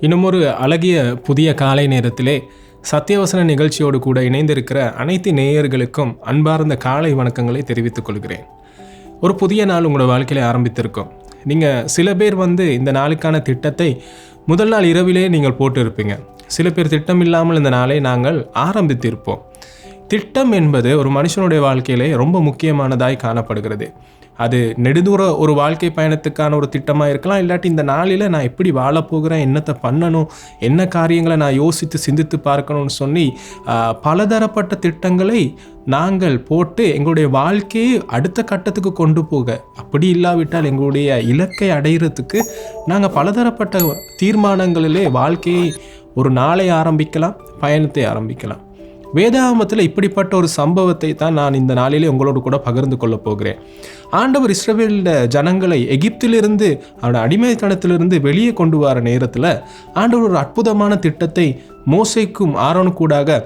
இன்னமொரு அழகிய புதிய காலை நேரத்திலே சத்தியவசன நிகழ்ச்சியோடு கூட இணைந்திருக்கிற அனைத்து நேயர்களுக்கும் அன்பார்ந்த காலை வணக்கங்களை தெரிவித்துக் கொள்கிறேன். ஒரு புதிய நாள் உங்களோட வாழ்க்கையில ஆரம்பித்திருக்கும். நீங்கள் சில பேர் வந்து இந்த நாளுக்கான திட்டத்தை முதல் நாள் இரவிலே நீங்கள் போட்டு இருப்பீங்க சில பேர் திட்டம் இல்லாமல் இந்த நாளை நாங்கள் ஆரம்பித்திருப்போம். திட்டம் என்பது ஒரு மனுஷனுடைய வாழ்க்கையிலே ரொம்ப முக்கியமானதாய் காணப்படுகிறது. அது நெடுதூர ஒரு வாழ்க்கை பயணத்துக்கான ஒரு திட்டமாக இருக்கலாம் இல்லாட்டி இந்த நாளில் நான் எப்படி வாழ போகிறேன் என்னத்தை பண்ணணும் என்ன காரியங்களை நான் யோசித்து சிந்தித்து பார்க்கணும்னு சொல்லி பலதரப்பட்ட திட்டங்களை நாங்கள் போட்டு எங்களுடைய வாழ்க்கையை அடுத்த கட்டத்துக்கு கொண்டு போக. அப்படி இல்லாவிட்டால் எங்களுடைய இலக்கை அடையிறதுக்கு நாங்கள் பலதரப்பட்ட தீர்மானங்களிலே வாழ்க்கையை ஒரு நாளை ஆரம்பிக்கலாம் பயணத்தை ஆரம்பிக்கலாம். வேதாகமத்தில் இப்படிப்பட்ட ஒரு சம்பவத்தை தான் நான் இந்த நாளிலே உங்களோடு கூட பகிர்ந்து கொள்ளப் போகிறேன். ஆண்டவர் இஸ்ரவேலில் ஜனங்களை எகிப்திலிருந்து அவனோட அடிமைத்தனத்திலிருந்து வெளியே கொண்டு வர நேரத்தில் ஆண்டவர் ஒரு அற்புதமான திட்டத்தை மோசைக்கும் ஆரோனுக்கூடாக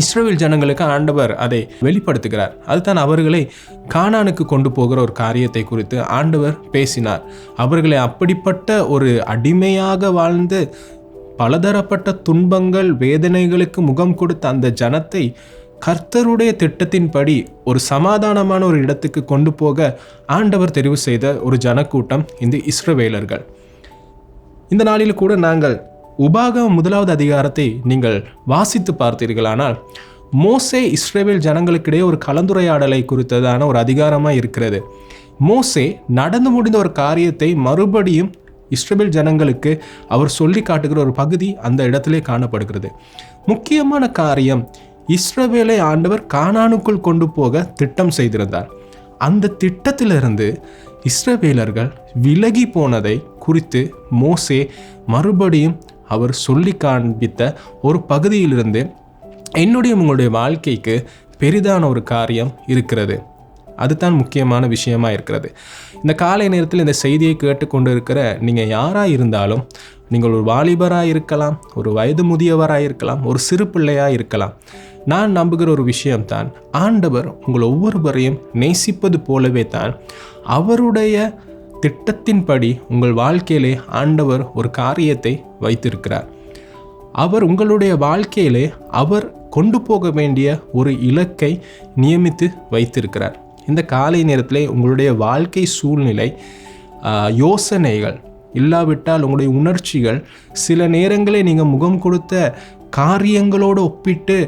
இஸ்ரேல் ஜனங்களுக்கு ஆண்டவர் அதை வெளிப்படுத்துகிறார். அதுதான் அவர்களை கானானுக்கு கொண்டு போகிற ஒரு காரியத்தை குறித்து ஆண்டவர் பேசினார். அவர்களை அப்படிப்பட்ட ஒரு அடிமையாக வாழ்ந்து பலதரப்பட்ட துன்பங்கள் வேதனைகளுக்கு முகம் கொடுத்த அந்த ஜனத்தை கர்த்தருடைய திட்டத்தின்படி ஒரு சமாதானமான ஒரு இடத்துக்கு கொண்டு போக ஆண்டவர் தெரிவு செய்த ஒரு ஜனக்கூட்டம் இந்த இஸ்ரவேலர்கள். இந்த நாளில் கூட நாங்கள் உபாகம் முதலாவது அதிகாரத்தை நீங்கள் வாசித்து பார்த்தீர்களானால் மோசே இஸ்ரேவேல் ஜனங்களுக்கிடையே ஒரு கலந்துரையாடலை குறித்ததான ஒரு அதிகாரமாக இருக்கிறது. மோசே நடந்து முடிந்த ஒரு காரியத்தை மறுபடியும் இஸ்ரேல் ஜனங்களுக்கு அவர் சொல்லி காட்டுகிற ஒரு பகுதி அந்த இடத்திலே காணப்படுகிறது. முக்கியமான காரியம் இஸ்ரவேலை ஆண்டவர் கானானுக்குள் கொண்டு போக திட்டம் செய்திருந்தார். அந்த திட்டத்திலிருந்து இஸ்ரவேலர்கள் விலகி போனதை குறித்து மோசே மறுபடியும் அவர் சொல்லி காண்பித்த ஒரு பகுதியிலிருந்து என்னுடைய உங்களுடைய வாழ்க்கைக்கு பெரிதான ஒரு காரியம் இருக்கிறது. அதுதான் முக்கியமான விஷயமா இருக்கிறது. இந்த காலை நேரத்தில் இந்த செய்தியை கேட்டுக்கொண்டு இருக்கிற நீங்கள் யாராக இருந்தாலும் நீங்கள் ஒரு வாலிபராக இருக்கலாம் ஒரு வயது முதியவராக இருக்கலாம் ஒரு சிறு பிள்ளையாக இருக்கலாம். நான் நம்புகிற ஒரு விஷயம்தான் ஆண்டவர் உங்கள் ஒவ்வொருவரையும் நேசிப்பது போலவே தான் அவருடைய திட்டத்தின்படி உங்கள் வாழ்க்கையிலே ஆண்டவர் ஒரு காரியத்தை வைத்திருக்கிறார். அவர் உங்களுடைய வாழ்க்கையிலே அவர் கொண்டு போக வேண்டிய ஒரு இலக்கை நியமித்து வைத்திருக்கிறார். இந்த காலை நேரத்தில் உங்களுடைய வாழ்க்கை சூழ்நிலை யோசனைகள் இல்லாவிட்டால் உங்களுடைய உணர்ச்சிகள் சில நேரங்களில் நீங்கள் முகம் கொடுத்த காரியங்களோடு ஒப்பிட்டு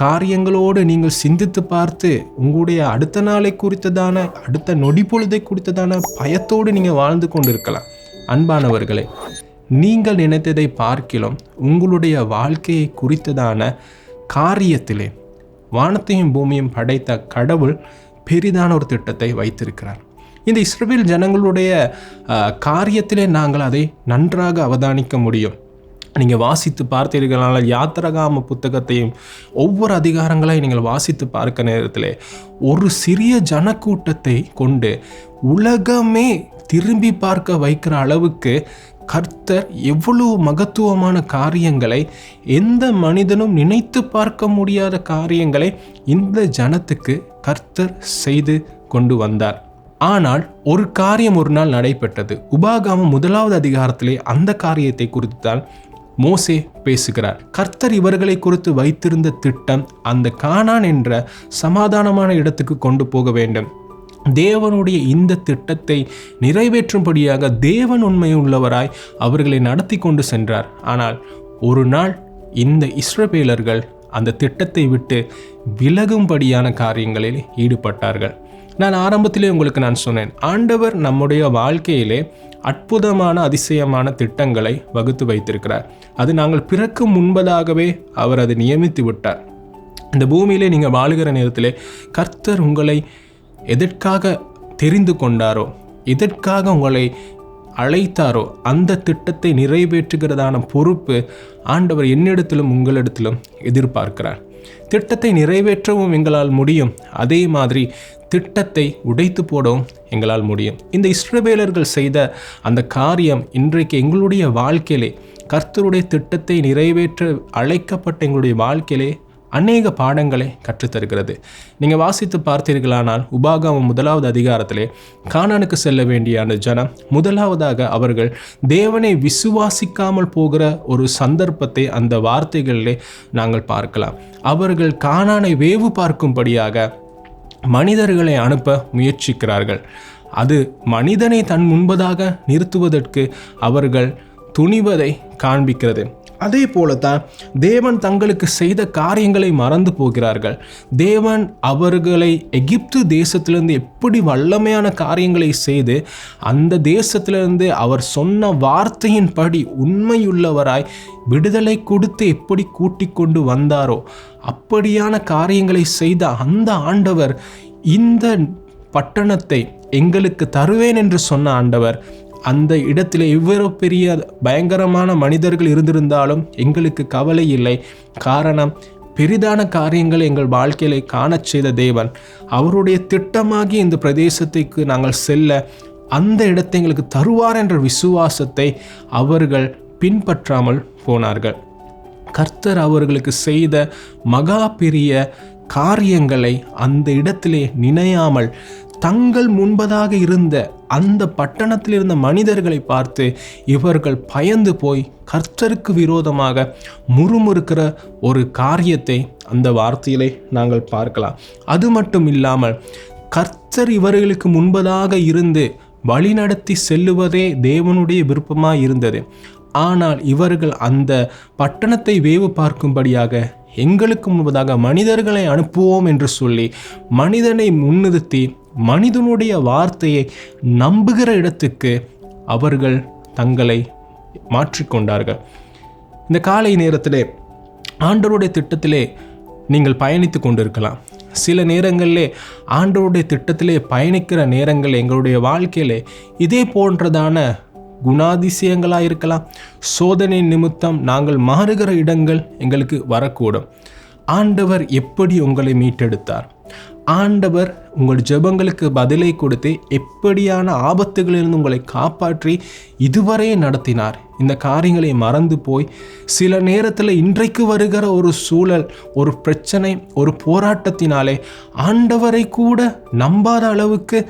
காரியங்களோடு நீங்கள் சிந்தித்து பார்த்து உங்களுடைய அடுத்த நாளை குறித்ததான அடுத்த நொடி பொழுதை குறித்ததான பயத்தோடு நீங்கள் வாழ்ந்து கொண்டிருக்கலாம். அன்பானவர்களே நீங்கள் நினைத்ததை பார்க்கிலும் உங்களுடைய வாழ்க்கையை குறித்ததான காரியத்திலே வானத்தையும் பூமியும் படைத்த கடவுள் பெரிதான ஒரு திட்டத்தை வைத்திருக்கிறார். இந்த இஸ்ரேல் ஜனங்களுடைய காரியத்திலே நாங்கள் அதை நன்றாக அவதானிக்க முடியும். நீங்கள் வாசித்து பார்த்தீர்களானால் யாத்திரகாம புத்தகத்தையும் ஒவ்வொரு அதிகாரங்களையும் நீங்கள் வாசித்து பார்க்க நேரத்தில் ஒரு சிறிய ஜனக்கூட்டத்தை கொண்டு உலகமே திரும்பி பார்க்க வைக்கிற அளவுக்கு கர்த்தர் எவ்வளவு மகத்துவமான காரியங்களை எந்த மனிதனும் நினைத்து பார்க்க முடியாத காரியங்களை இந்த ஜனத்துக்கு கர்த்தர் செய்து கொண்டு வந்தார். ஆனால் ஒரு காரியம் ஒரு நாள் நடைபெற்றது. உபாகாமம் முதலாவது அதிகாரத்திலே அந்த காரியத்தை குறித்து தான் மோசே பேசுகிறார். கர்த்தர் இவர்களை குறித்து வைத்திருந்த திட்டம் அந்த கானான் என்ற சமாதானமான இடத்துக்கு கொண்டு போக வேண்டும். தேவனுடைய இந்த திட்டத்தை நிறைவேற்றும்படியாக தேவன் உண்மை உள்ளவராய் அவர்களை நடத்தி கொண்டு சென்றார். ஆனால் ஒரு நாள் இந்த இஸ்ரபேலர்கள் அந்த திட்டத்தை விட்டு விலகும்படியான காரியங்களில் ஈடுபட்டார்கள். நான் ஆரம்பத்திலே உங்களுக்கு நான் சொன்னேன் ஆண்டவர் நம்முடைய வாழ்க்கையிலே அற்புதமான அதிசயமான திட்டங்களை வகுத்து வைத்திருக்கிறார். அது நாங்கள் பிறக்கும் முன்பதாகவே அவர் அதை நியமித்து விட்டார். இந்த பூமியிலே நீங்கள் வாழுகிற நேரத்திலே கர்த்தர் உங்களை எதற்காக தெரிந்து கொண்டாரோ எதற்காக உங்களை அழைத்தாரோ அந்த திட்டத்தை நிறைவேற்றுகிறதான பொறுப்பு ஆண்டவர் என்னிடத்திலும் உங்களிடத்திலும் எதிர்பார்க்கிறார். திட்டத்தை நிறைவேற்றவும் எங்களால் முடியும். அதே மாதிரி திட்டத்தை உடைத்து போடவும் எங்களால் முடியும். இந்த இஸ்ரவேலர்கள் செய்த அந்த காரியம் இன்றைக்கு எங்களுடைய வாழ்க்கையிலே கர்த்தருடைய திட்டத்தை நிறைவேற்ற அழைக்கப்பட்ட எங்களுடைய வாழ்க்கையிலே அநேக பாடங்களை கற்றுத்தருகிறது. நீங்கள் வாசித்து பார்த்தீர்களானால் உபாகமம் முதலாவது அதிகாரத்திலே கானானுக்கு செல்ல வேண்டிய அந்த ஜனம் முதலாவதாக அவர்கள் தேவனை விசுவாசிக்காமல் போகிற ஒரு சந்தர்ப்பத்தை அந்த வார்த்தைகளிலே நாங்கள் பார்க்கலாம். அவர்கள் கானானை வேவு பார்க்கும்படியாக மனிதர்களை அனுப்ப முயற்சிக்கிறார்கள். அது மனிதனை தன் முன்பதாக நிறுத்துவதற்கு அவர்கள் துணிவதை காண்பிக்கிறது. அதே போலத்தான் தேவன் தங்களுக்கு செய்த காரியங்களை மறந்து போகிறார்கள். தேவன் அவர்களை எகிப்து தேசத்திலிருந்து எப்படி வல்லமையான காரியங்களை செய்து அந்த தேசத்திலிருந்து அவர் சொன்ன வார்த்தையின்படி உண்மையுள்ளவராய் விடுதலை கொடுத்து எப்படி கூட்டிக் கொண்டு வந்தாரோ அப்படியான காரியங்களை செய்த அந்த ஆண்டவர் இந்த பட்டணத்தை எங்களுக்கு தருவேன் என்று சொன்ன ஆண்டவர் அந்த இடத்துல எவ்வளவு பெரிய பயங்கரமான மனிதர்கள் இருந்திருந்தாலும் எங்களுக்கு கவலை இல்லை. காரணம் பெரிதான காரியங்களை எங்கள் வாழ்க்கையில காணச் செய்த தேவன். அவருடைய திட்டமாகி இந்த பிரதேசத்துக்கு நாங்கள் செல்ல அந்த இடத்தை எங்களுக்கு தருவார் என்ற விசுவாசத்தை அவர்கள் பின்பற்றாமல் போனார்கள். கர்த்தர் அவர்களுக்கு செய்த மகா பெரிய காரியங்களை அந்த இடத்திலே நினையாமல் தங்கள் முன்பதாக இருந்த அந்த பட்டணத்தில் இருந்த மனிதர்களை பார்த்து இவர்கள் பயந்து போய் கர்த்தருக்கு விரோதமாக முறுமுறுக்கிற ஒரு காரியத்தை அந்த வார்த்தையிலே நாங்கள் பார்க்கலாம். அது மட்டும் இல்லாமல் கர்த்தர் இவர்களுக்கு முன்பதாக இருந்து வழிநடத்தி செல்லுவதே தேவனுடைய விருப்பமாக இருந்தது. ஆனால் இவர்கள் அந்த பட்டணத்தை வேவு பார்க்கும்படியாக எங்களுக்கு முன்பதாக மனிதர்களை அனுப்புவோம் என்று சொல்லி மனிதனை முன்னிறுத்தி மனிதனுடைய வார்த்தையை நம்புகிற இடத்துக்கு அவர்கள் தங்களை மாற்றிக்கொண்டார்கள். இந்த காலை நேரத்திலே ஆண்டவருடைய திட்டத்திலே நீங்கள் பயணித்து கொண்டிருக்கலாம். சில நேரங்களிலே ஆண்டவருடைய திட்டத்திலே பயணிக்கிற நேரங்கள் எங்களுடைய வாழ்க்கையிலே இதே போன்றதான குணாதிசயங்களாக இருக்கலாம். சோதனை நிமித்தம் நாங்கள் மாறுகிற இடங்கள் எங்களுக்கு வரக்கூடும். ஆண்டவர் எப்படி உங்களை மீட்டெடுத்தார்? ஆண்டவர் உங்கள் ஜெபங்களுக்கு பதிலை கொடுத்து எப்படியான ஆபத்துகளிலிருந்து உங்களை காப்பாற்றி இதுவரை நடத்தினார். இந்த காரியங்களை மறந்து போய் சில நேரத்தில் இன்றைக்கு வருகிற ஒரு சூழல் ஒரு பிரச்சனை ஒரு போராட்டத்தினாலே ஆண்டவரை கூட நம்பாத அளவுக்கு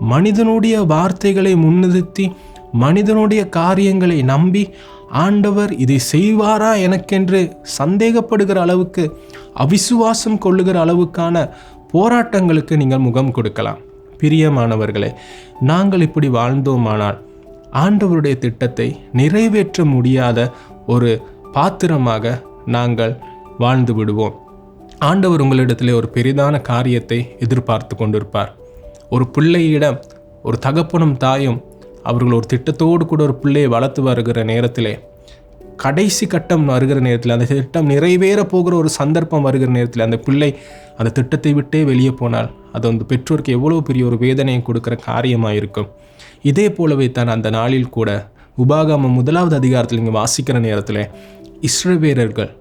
மனிதனுடைய வார்த்தைகளை முன்னிறுத்தி மனிதனுடைய காரியங்களை நம்பி ஆண்டவர் இதை செய்வாரா எனக்கென்று சந்தேகப்படுகிற அளவுக்கு அவிசுவாசம் கொள்ளுகிற அளவுக்கான போராட்டங்களுக்கு நீங்கள் முகம் கொடுக்கலாம். பிரியமானவர்களே நாங்கள் இப்படி வாழ்ந்தோமானால் ஆண்டவருடைய திட்டத்தை நிறைவேற்ற முடியாத ஒரு பாத்திரமாக நாங்கள் வாழ்ந்து விடுவோம். ஆண்டவர் உங்களிடத்திலே ஒரு பெரிதான காரியத்தை எதிர்பார்த்து கொண்டிருப்பார். ஒரு பிள்ளையிடம் ஒரு தகப்பனும் தாயும் அவர்கள் ஒரு திட்டத்தோடு கூட ஒரு பிள்ளையை வளர்த்து வருகிற நேரத்திலே கடைசி கட்டம் வருகிற நேரத்தில் அந்த திட்டம் நிறைவேற போகிற ஒரு சந்தர்ப்பம் வருகிற நேரத்தில் அந்த பிள்ளை அந்த திட்டத்தை விட்டே வெளியே போனால் அது அந்த பெற்றோருக்கு எவ்வளோ பெரிய ஒரு வேதனையை கொடுக்குற காரியமாக இருக்கும் இதே போலவே தான் அந்த நாளில் கூட உபாகாம முதலாவது அதிகாரத்தில் இங்கே வாசிக்கிற நேரத்தில் இஸ்ரவேரர்கள்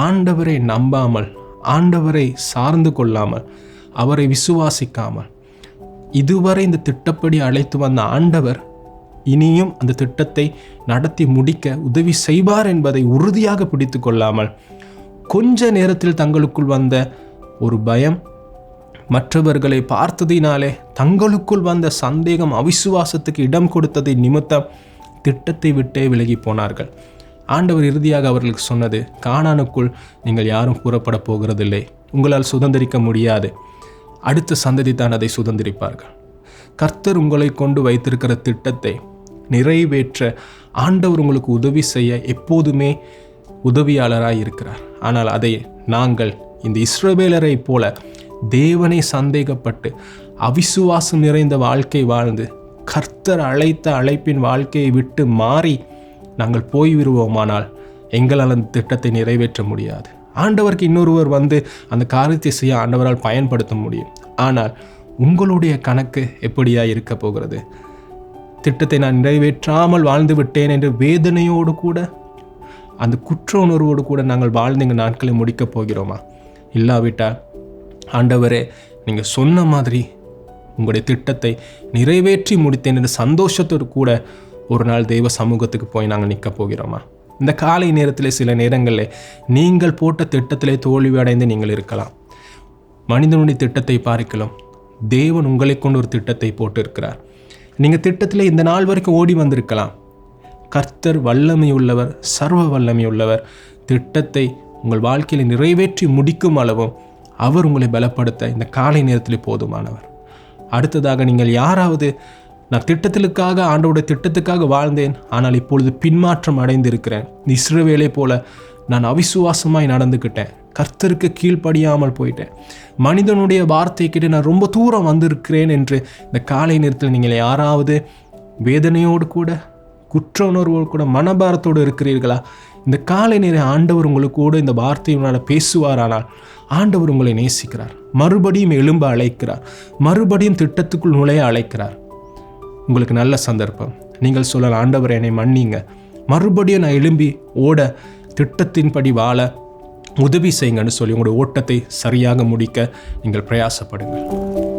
ஆண்டவரை நம்பாமல் ஆண்டவரை சார்ந்து கொள்ளாமல் அவரை விசுவாசிக்காமல் இதுவரை இந்த திட்டப்படி அழைத்து வந்த ஆண்டவர் இனியும் அந்த திட்டத்தை நடத்தி முடிக்க உதவி செய்வார் என்பதை உறுதியாக பிடித்து கொள்ளாமல் கொஞ்ச நேரத்தில் தங்களுக்குள் வந்த ஒரு பயம் மற்றவர்களை பார்த்ததினாலே தங்களுக்குள் வந்த சந்தேகம் அவிசுவாசத்துக்கு இடம் கொடுத்ததை நிமித்தம் திட்டத்தை விட்டே விலகி போனார்கள். ஆண்டவர் இறுதியாக அவர்களுக்கு சொன்னது காணானுக்குள் நீங்கள் யாரும் கூறப்பட போகிறதில்லை. உங்களால் சுதந்திரிக்க முடியாது. அடுத்த சந்ததி தான் அதை சுதந்திரிப்பார்கள். கர்த்தர் உங்களை கொண்டு வைத்திருக்கிற திட்டத்தை நிறைவேற்ற ஆண்டவர் உங்களுக்கு உதவி செய்ய எப்போதுமே உதவியாளராக இருக்கிறார். ஆனால் அதை நாங்கள் இந்த இஸ்ரவேலரை போல தேவனை சந்தேகப்பட்டு அவிசுவாசம் நிறைந்த வாழ்க்கை வாழ்ந்து கர்த்தர் அழைத்த அழைப்பின் வாழ்க்கையை விட்டு மாறி நாங்கள் போய்விடுவோமானால் எங்களால் அந்த திட்டத்தை நிறைவேற்ற முடியாது. ஆண்டவருக்கு இன்னொருவர் வந்து அந்த காரியத்தை செய்ய ஆண்டவரால் பயன்படுத்த முடியும். ஆனால் உங்களுடைய கணக்கு எப்படியா இருக்க போகிறது? திட்டத்தை நான் நிறைவேற்றாமல் வாழ்ந்து விட்டேன் என்ற வேதனையோடு கூட அந்த குற்ற உணர்வோடு கூட நாங்கள் வாழ்ந்து எங்கள் நாட்களை முடிக்கப் போகிறோமா? இல்லாவிட்டால் ஆண்டவரே நீங்கள் சொன்ன மாதிரி உங்களுடைய திட்டத்தை நிறைவேற்றி முடித்தேன் என்ற சந்தோஷத்தோடு கூட ஒரு நாள் தெய்வ சமூகத்துக்கு போய் நாங்கள் நிற்க போகிறோமா? இந்த காலை நேரத்தில் சில நேரங்களில் நீங்கள் போட்ட திட்டத்திலே தோல்வி அடைந்து நீங்கள் இருக்கலாம். மனிதனுடைய திட்டத்தை பார்க்கலாம். தேவன் உங்களை கொண்டு ஒரு திட்டத்தை போட்டு இருக்கிறார் நீங்கள் திட்டத்தில் இந்த நாள் வரைக்கும் ஓடி வந்திருக்கலாம். கர்த்தர் வல்லமை உள்ளவர் சர்வ வல்லமை உள்ளவர் திட்டத்தை உங்கள் வாழ்க்கையில் நிறைவேற்றி முடிக்கும் அளவும் அவர் உங்களை பலப்படுத்த இந்த காலை நேரத்தில் போதுமானவர். அடுத்ததாக நீங்கள் யாராவது நான் திட்டத்திற்காக ஆண்டோட திட்டத்துக்காக வாழ்ந்தேன் ஆனால் இப்பொழுது பின்மாற்றம் அடைந்திருக்கிறேன். இஸ்ரவேலை போல நான் அவிசுவாசமாய் நடந்துக்கிட்டேன் கர்த்தருக்கு கீழ்ப்படியாமல் போயிட்டேன். மனிதனுடைய வார்த்தை நான் ரொம்ப தூரம் வந்திருக்கிறேன் என்று இந்த காலை நேரத்தில் நீங்கள் யாராவது வேதனையோடு கூட குற்ற உணர்வோடு கூட மனபாரத்தோடு இருக்கிறீர்களா? இந்த காலை நேர ஆண்டவர் உங்களுக்கு கூட இந்த வார்த்தையினால் பேசுவாரானால் ஆண்டவர் உங்களை நேசிக்கிறார். மறுபடியும் எழும்ப அழைக்கிறார். மறுபடியும் திட்டத்துக்குள் நுழைய அழைக்கிறார். உங்களுக்கு நல்ல சந்தர்ப்பம். நீங்கள் சொல்லலாம் ஆண்டவர் என்னை மன்னிங்க. மறுபடியும் நான் எழும்பி ஓட திட்டத்தின்படி வாழ உதவி செய்யுங்கன்னு சொல்லி உங்களுடைய ஓட்டத்தை சரியாக முடிக்க நீங்கள் பிரயாசப்படுங்கள்.